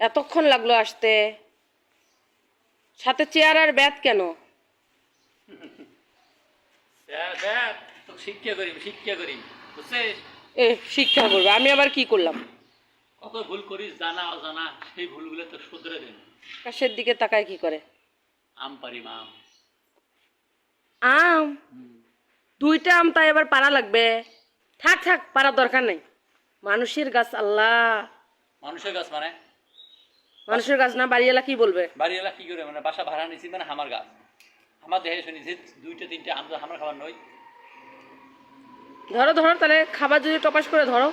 এতক্ষণ লাগল আসতে। সাথে চেয়ার আর ব্যাত কেন? শিক্ষা করি শিক্ষা করি। বুঝছিস? এ শিক্ষা করবে। আমি আবার কি করলাম? কত ভুল করিস জানা অজানা সেই ভুলগুলো তো শুধরে দেন। কাশের দিকে তাকায় কি করে? আম পারি মাম আম। দুইটা আম তাই এবার পারা লাগবে? থাক থাক পারার দরকার নাই। মানুষের গাছ আল্লাহ। মানুষের গাছ মানে? মানুষের গাছ না বাড়িওয়ালা কি বলবে? বাড়িওয়ালা কি করে? মানে বাসা ভাড়া নিছি মানে আমার গাছ। আমার দেহে শুনেছি দুইটা তিনটে আম আমার খাবার নয়। ধরো ধরো তাহলে খাবার যদি টপাস করে ধরো।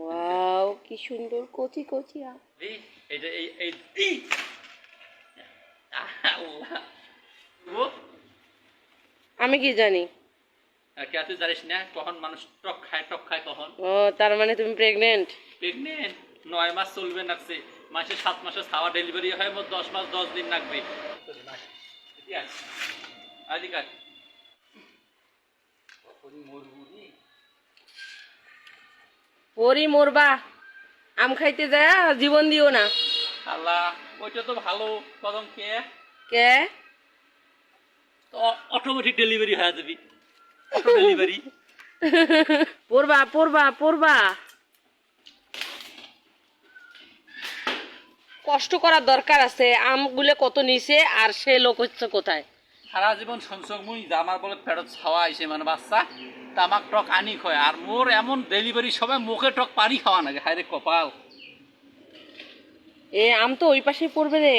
ওয়াও কি সুন্দর কচি কচি আম। এই এই এই। আমি কি জানি? আর তুই জানিস না কখন মানুষ টক খায় টক খায় কখন? ও তার মানে তুমি প্রেগনেন্ট প্রেগনেন্ট নয় মাস চলবে নাকছে। মাসে সাত মাসে খাওয়া ডেলিভারি হয় মোট দশ মাস দশ দিন লাগবে আদিকার। ওরই মরবা আম খাইতে যায় জীবন দিও না। আল্লাহ ওইটা তো ভালো। কদম কে কে? অটোমেটিক ডেলিভারি হয়ে যাবি। অটো ডেলিভারি পড়বা পড়বা পড়বা। কষ্ট করার দরকার আছে আমগুলো কত নিচে আর সে লোক হচ্ছে কোথায়? সারা জীবন সঞ্চক মুই আমার বলে পেটত ছাওয়া আইছে মানে বাচ্চা তামাক টক আনি খয় আর মোর এমন ডেলিভারি সময় মুখে টক পানি খাওয়া নাগে হায় রে কপাল। এ আম তো ওই পাশে পড়বে রে।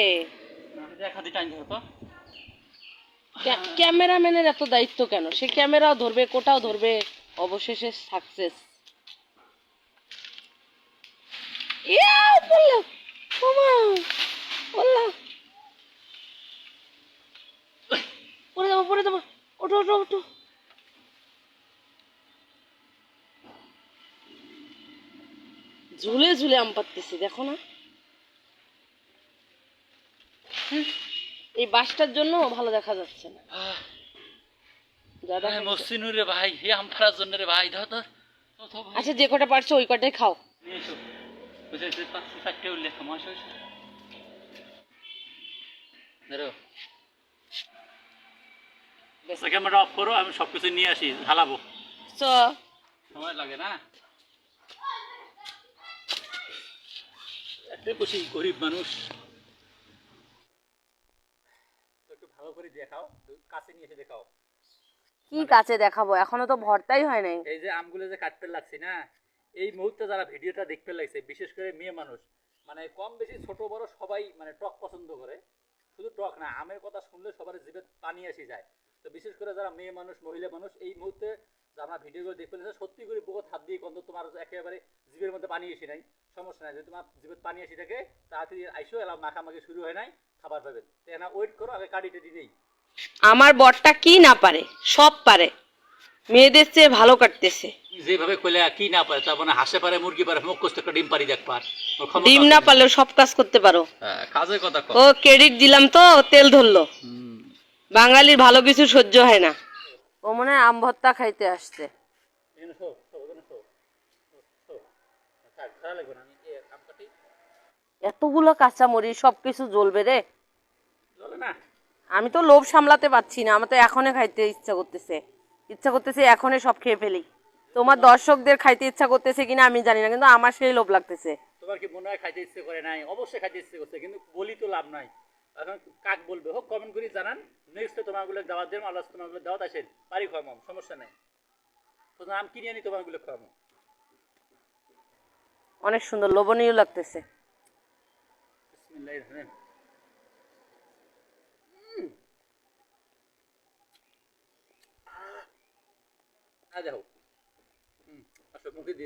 ক্যামেরাম্যানের এত দায়িত্ব কেন? সে ক্যামেরাও ধরবে, কোটাও ধরবে, অবশেষে সাকসেস ওঠো ওঠো ওঠো। ঝুলে ঝুলে আম পাততেছি দেখো না হুঁ, এই বাসটার জন্য ভালো দেখা যাচ্ছে না। মসিনুর রে ভাই হে আম ফাড়ার জন্য রে ভাই ধর ধর। আচ্ছা যে কটা পারছ ওই কটাই খাও। ক্যামেরা অফ করো আমি সব কিছু নিয়ে আসি ঢালাবো সময় লাগে না। এত খুশি গরিব মানুষ একটু ভালো করে দেখাও কাছে নিয়ে এসে দেখাও। কি কাছে দেখাবো? এখনও তো ভর্তাই হয় নাই। এই যে আমগুলো যে কাটতে লাগছে না এই মুহূর্তে যারা ভিডিওটা দেখতে লাগছে বিশেষ করে মেয়ে মানুষ মানে কম বেশি ছোট বড় সবাই মানে টক পছন্দ করে। শুধু টক না আমের কথা শুনলে সবার জিভে পানি আসি যায়। তো বিশেষ করে যারা মেয়ে মানুষ মহিলা মানুষ এই মুহূর্তে যারা ভিডিওগুলো দেখতে লাগছে সত্যি করে বুকত হাত দিয়ে গন্ধ তোমার একেবারে জিভের মধ্যে পানি এসে নাই। সমস্যা নাই যদি তোমার জিভে পানি আসি থাকে তাড়াতাড়ি আইসো এলাম মাখামাখি শুরু হয় নাই। খাবার পাবেন। তো এনা ওয়েট করো আগে কাটি টেডি নেই। আমার বরটা কি না পারে? সব পারে। মেয়েদের চেয়ে ভালো কাটতেছে। যেভাবে কইলে কি না পারে তার মানে হাসে পারে মুরগি পারে মুখ কষ্ট একটা ডিম পারি দেখ পার। ডিম না পারলেও সব কাজ করতে পারো। হ্যাঁ, কাজের কথা ও ক্রেডিট দিলাম তো তেল ধরলো। হুম। বাঙালির ভালো কিছু সহ্য হয় না। ও মনে হয় আম ভর্তা খাইতে আসছে। খারাপ লাগবে না। এতগুলো কাঁচা মরিচ সব কিছু জ্বলবে রে আমি তো লোভ সামলাতে পারছি না আমার তো এখনই খাইতে ইচ্ছা করতেছে। ইচ্ছা করতেছে এখনই সব খেয়ে ফেলি। তোমার দর্শকদের খাইতে ইচ্ছা করতেছে কিনা আমি জানি না কিন্তু আমার সেই লোভ লাগতেছে। তোমার কি মনে হয় খাইতে ইচ্ছে করে নাই? অবশ্যই খাইতে ইচ্ছে করছে কিন্তু বলি তো লাভ নাই। এখন কাক বলবে? হোক কমেন্ট করে জানান। নেক্সট তোমারগুলো দাওয়াত দেবো আল্লাহ তোমারগুলো দাওয়াত আসেন। পারি খাওয়ামো সমস্যা নাই। তো আম কিনে আনি তোমারগুলো খাওয়ামো। অনেক সুন্দর লোভনীয় লাগতেছে।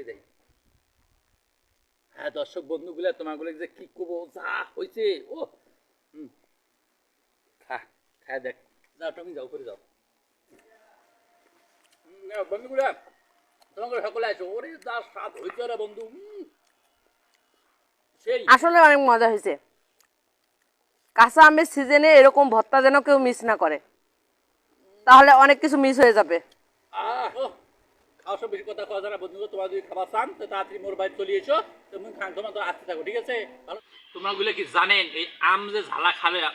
দেয় হ্যাঁ দর্শক বন্ধুগুলা, তোমাগুলো যে কি করব, যা হয়েছে, ও। খা দেখ। যাও, তুমি যাও করে যাও। বন্ধুগুলা, তোমাগুলো সকলে আসো। ওরে, যা স্বাদ হয়েছে রে বন্ধু। সেই। আসলে অনেক মজা হয়েছে। কাঁচা আমের সিজনে এরকম ভর্তা যেন কেউ মিস না করে। তাহলে অনেক কিছু মিস হয়ে যাবে। খাওয়া বেশি যদি খাবার থাকো, ঠিক আছে? কি এই আম যে ঝালা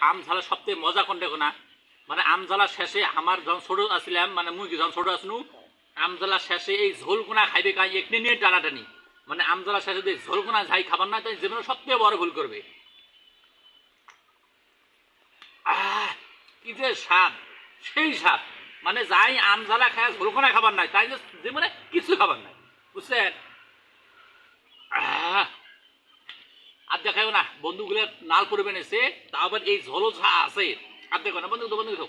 আম ঝালা মজা কোন না? মানে আম শেষে মানে আম শেষে এই ঝোল খাইবে কাই, একনি নিয়ে টানাটানি। মানে আম শেষে যদি ঝোল খাবার না, তাই জীবনে সবথেকে বড় ভুল করবে। কি যে সেই স্বাদ। মানে যাই আম জ্বালা খায় ঝোলকোনা খাবার নাই, তাই যে মানে কিছু খাবার নাই। বুঝছেন আর দেখাও না বন্ধুগুলো নাল করবেন এসে তা এই ঝোল ঝা আছে। আর দেখো না বন্ধু বন্ধু।